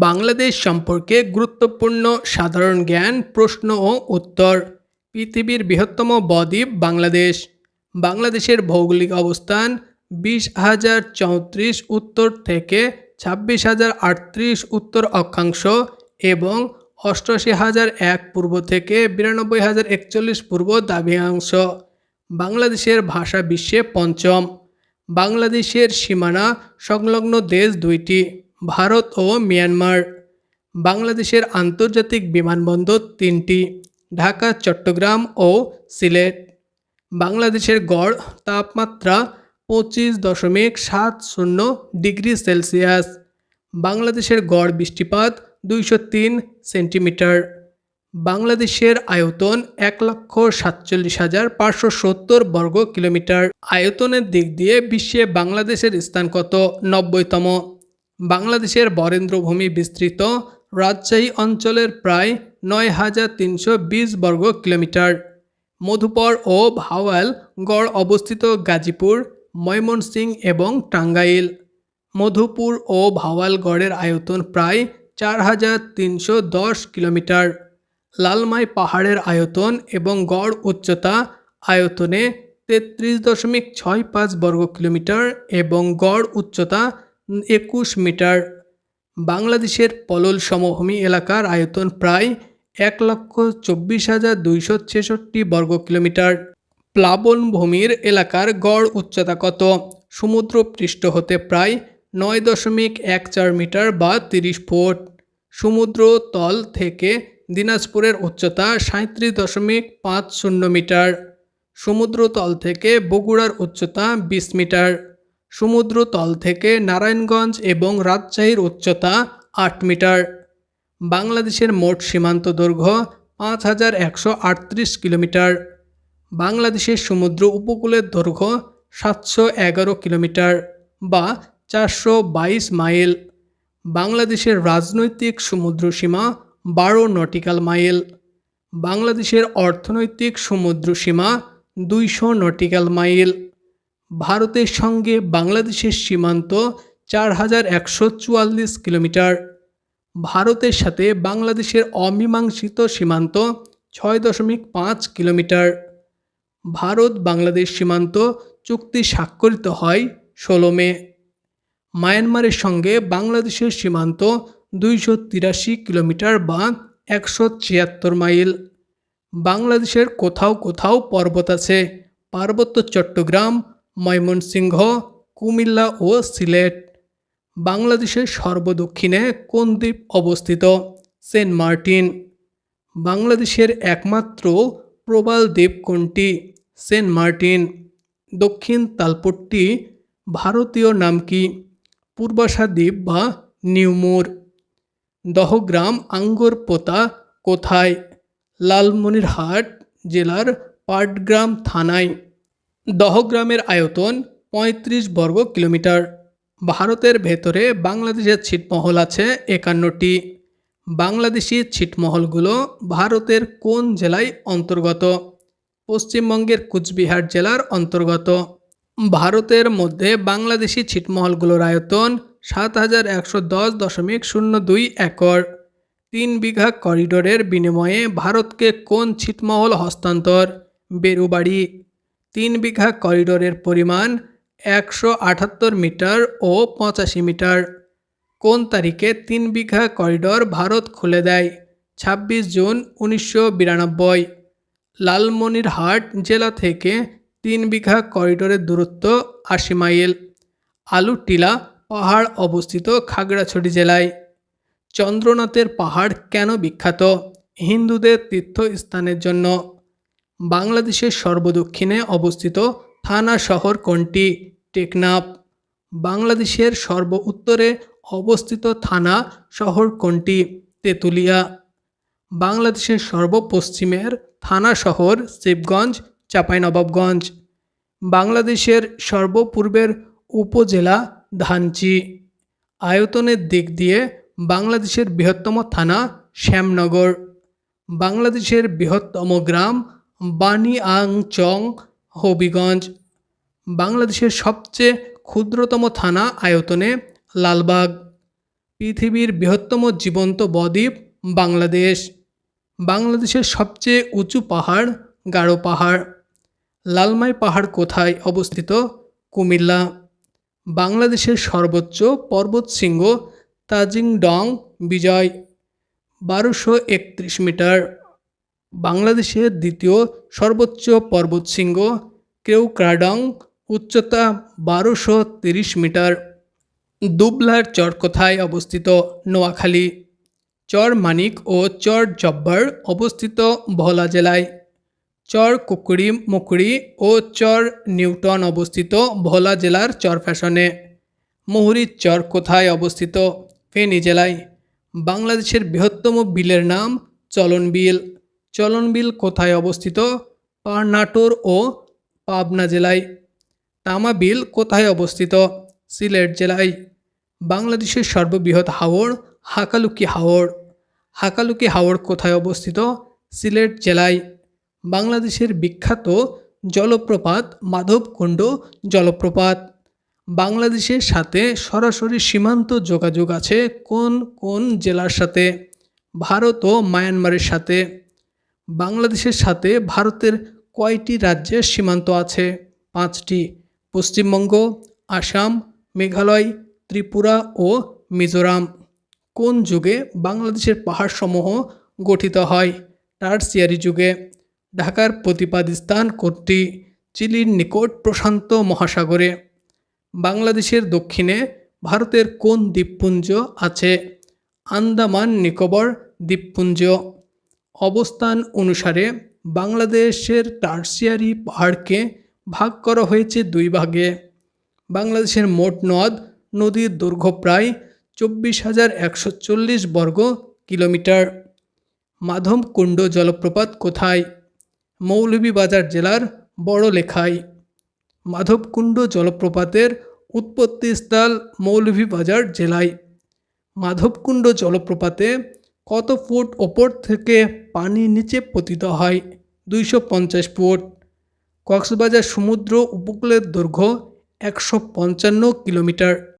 বাংলাদেশ সম্পর্কে গুরুত্বপূর্ণ সাধারণ জ্ঞান, প্রশ্ন ও উত্তর। পৃথিবীর বৃহত্তম বদ্বীপ বাংলাদেশ। বাংলাদেশের ভৌগোলিক অবস্থান বিশ হাজার চৌত্রিশ উত্তর থেকে ছাব্বিশ হাজার আটত্রিশ উত্তর অক্ষাংশ এবং অষ্টআশি হাজার এক পূর্ব থেকে বিরানব্বই হাজার একচল্লিশ পূর্ব দ্রাঘিমাংশ বাংলাদেশের ভাষা বিশ্বে পঞ্চম। বাংলাদেশের সীমানা সংলগ্ন দেশ দুইটি। ভারত ও মিয়ানমার। বাংলাদেশের আন্তর্জাতিক বিমানবন্দর তিনটি, ঢাকা, চট্টগ্রাম ও সিলেট। বাংলাদেশের গড় তাপমাত্রা পঁচিশ দশমিক সাত শূন্য ডিগ্রি সেলসিয়াস। বাংলাদেশের গড় বৃষ্টিপাত দুইশো তিন সেন্টিমিটার। বাংলাদেশের আয়তন এক লক্ষ সাতচল্লিশ হাজার পাঁচশো সত্তর বর্গ কিলোমিটার আয়তনের দিক দিয়ে বিশ্বে বাংলাদেশের স্থান কত? নব্বইতম। বাংলাদেশের বরেন্দ্রভূমি বিস্তৃত, রাজশাহী অঞ্চলের প্রায় নয় হাজার তিনশো বিশ বর্গ কিলোমিটার। মধুপর ও ভাওয়াল গড় অবস্থিত গাজীপুর, ময়মনসিংহ এবং টাঙ্গাইল। মধুপুর ও ভাওয়াল গড়ের আয়তন প্রায় চার হাজার তিনশো দশ কিলোমিটার। লালমাই পাহাড়ের আয়তন এবং গড় উচ্চতা আয়তনে তেত্রিশ দশমিক ছয় পাঁচ বর্গ কিলোমিটার এবং গড় উচ্চতা একুশ মিটার বাংলাদেশের পলল সমভূমি এলাকার আয়তন প্রায় এক লক্ষ চব্বিশ হাজার দুইশো ছেষট্টি বর্গ কিলোমিটার। প্লাবনভূমির এলাকার গড় উচ্চতা কত? সমুদ্র পৃষ্ঠ হতে প্রায় নয় দশমিক এক চার মিটার বা তিরিশ ফুট। সমুদ্র তল থেকে দিনাজপুরের উচ্চতা সাঁত্রিশ দশমিক পাঁচ শূন্য মিটার। সমুদ্র তল থেকে বগুড়ার উচ্চতা বিশ মিটার। সমুদ্র তল থেকে নারায়ণগঞ্জ এবং রাজশাহীর উচ্চতা আট মিটার। বাংলাদেশের মোট সীমান্ত দৈর্ঘ্য পাঁচ হাজার একশো আটত্রিশ কিলোমিটার। বাংলাদেশের সমুদ্র উপকূলের দৈর্ঘ্য সাতশো এগারো কিলোমিটার বা চারশো বাইশ মাইল। বাংলাদেশের রাজনৈতিক সমুদ্র সীমা বারো নটিক্যাল মাইল। বাংলাদেশের অর্থনৈতিক সমুদ্র সীমা দুইশো নটিক্যাল মাইল। ভারতের সঙ্গে বাংলাদেশের সীমান্ত চার হাজার একশো চুয়াল্লিশ কিলোমিটার। ভারতের সাথে বাংলাদেশের অমীমাংসিত সীমান্ত ছয় দশমিক পাঁচ কিলোমিটার। ভারত বাংলাদেশ সীমান্ত চুক্তি স্বাক্ষরিত হয় ষোলো মে। মায়ানমারের সঙ্গে বাংলাদেশের সীমান্ত দুইশো তিরাশি কিলোমিটার বা একশো ছিয়াত্তর মাইল। বাংলাদেশের কোথাও কোথাও পর্বত আছে। পার্বত্য চট্টগ্রাম ময়মনসিংহ, কুমিল্লা ও সিলেট, বাংলাদেশের সর্বদক্ষিণে কোন দ্বীপ অবস্থিত? Saint Martin. বাংলাদেশের একমাত্র প্রবাল দ্বীপ কোনটি? Saint Martin. দক্ষিণ তালপট্টি ভারতীয় নাম কি? পূর্বাশা দ্বীপ বা নিউমুর দহগ্রাম, আঙ্গরপোতা কোথায়? লালমনিরহাট জেলার পাটগ্রাম থানায়। দহগ্রামের আয়তন পঁয়ত্রিশ বর্গ কিলোমিটার। ভারতের ভেতরে বাংলাদেশের ছিটমহল আছে একান্নটি। বাংলাদেশি ছিটমহলগুলো ভারতের কোন জেলায় অন্তর্গত? পশ্চিমবঙ্গের কুচবিহার জেলার অন্তর্গত। ভারতের মধ্যে বাংলাদেশি ছিটমহলগুলোর আয়তন সাত হাজার একশো দশ দশমিক শূন্য দুই একর। তিন বিঘা করিডোরের বিনিময়ে ভারতকে কোন ছিটমহল হস্তান্তর? বেরুবাড়ি। তিন বিঘা করিডোরের পরিমাণ একশো আটাত্তর মিটার ও পঁচাশি মিটার। কোন তারিখে তিন বিঘা করিডোর ভারত খুলে দেয়? ছাব্বিশ জুন উনিশশো বিরানব্বই। লালমনিরহাট জেলা থেকে তিন বিঘা করিডোরের দূরত্ব আশি মাইল। আলুটিলা পাহাড় অবস্থিত খাগড়াছড়ি জেলায়। চন্দ্রনাথের পাহাড় কেন বিখ্যাত? হিন্দুদের তীর্থস্থানের জন্য। বাংলাদেশের সর্বদক্ষিণে অবস্থিত থানা শহর কোনটি? টেকনাফ। বাংলাদেশের সর্ব উত্তরে অবস্থিত থানা শহর কোনটি? তেঁতুলিয়া। বাংলাদেশের সর্বপশ্চিমের থানা শহর শিবগঞ্জ চাঁপাইনবাবগঞ্জ। বাংলাদেশের সর্বপূর্বের উপজেলা ধানচি। আয়তনের দিক দিয়ে বাংলাদেশের বৃহত্তম থানা শ্যামনগর। বাংলাদেশের বৃহত্তম গ্রাম বানিয়াংচং, হবিগঞ্জ, বাংলাদেশের সবচেয়ে ক্ষুদ্রতম থানা আয়তনে লালবাগ, পৃথিবীর বৃহত্তম জীবন্ত বদ্বীপ বাংলাদেশ, বাংলাদেশের সবচেয়ে উঁচু পাহাড় গারো পাহাড়। লালমাই পাহাড় কোথায় অবস্থিত? কুমিল্লা। বাংলাদেশের সর্বোচ্চ পর্বত শৃঙ্গ তাজিং ডং বিজয়, বারোশো একত্রিশ মিটার। বাংলাদেশের দ্বিতীয় সর্বোচ্চ পর্বতশৃঙ্গ কেউক্রাডং, উচ্চতা বারোশো তিরিশ মিটার। দুবলার চর কোথায় অবস্থিত? নোয়াখালী। চর মানিক ও চর জব্বার অবস্থিত ভোলা জেলায়। চর কুকুরি মুকুড়ি ও চর নিউটন অবস্থিত ভোলা জেলার চর ফ্যাশনে। মুহুরীর চর কোথায় অবস্থিত? ফেনী জেলায়। বাংলাদেশের বৃহত্তম বিলের নাম চলন বিল। চলন বিল কোথায় অবস্থিত? পারনাটোর ও পাবনা জেলায়। তামা বিল কোথায় অবস্থিত? সিলেট জেলায়। বাংলাদেশের সর্ববৃহৎ হাওড় হাকালুকি হাওড় হাকালুকি হাওড় কোথায় অবস্থিত? সিলেট জেলায়। বাংলাদেশের বিখ্যাত জলপ্রপাত মাধবকুণ্ড জলপ্রপাত। বাংলাদেশের সাথে সরাসরি সীমান্ত যোগাযোগ আছে কোন কোন জেলার সাথে? ভারত ও মায়ানমারের সাথে। বাংলাদেশের সাথে ভারতের কয়টি রাজ্যের সীমান্ত আছে? পাঁচটি, পশ্চিমবঙ্গ, আসাম, মেঘালয়, ত্রিপুরা ও মিজোরাম। কোন যুগে বাংলাদেশের পাহাড়সমূহ গঠিত হয়? টার্সিয়ারি যুগে। ঢাকার প্রতিপাদ স্থান কোনটি চিলির নিকট প্রশান্ত মহাসাগরে। বাংলাদেশের দক্ষিণে ভারতের কোন দ্বীপপুঞ্জ আছে? আন্দামান, নিকোবর দ্বীপপুঞ্জ। অবস্থান অনুসারে বাংলাদেশের টার্সিয়ারি পাহাড়কে ভাগ করা হয়েছে দুই ভাগে। বাংলাদেশের মোট নদ, নদীর দৈর্ঘ্য প্রায় চব্বিশ হাজার একশো চল্লিশ বর্গ কিলোমিটার। মাধবকুণ্ড জলপ্রপাত কোথায়? মৌলভীবাজার জেলার বড়লেখায়। মাধবকুণ্ড জলপ্রপাতের উৎপত্তিস্থল মৌলভীবাজার জেলায়। মাধবকুণ্ড জলপ্রপাতে কত ফুট ওপর থেকে পানি নিচে পতিত হয়? দুইশো পঞ্চাশ ফুট। কক্সবাজার সমুদ্র উপকূলের দৈর্ঘ্য একশো পঞ্চান্ন কিলোমিটার।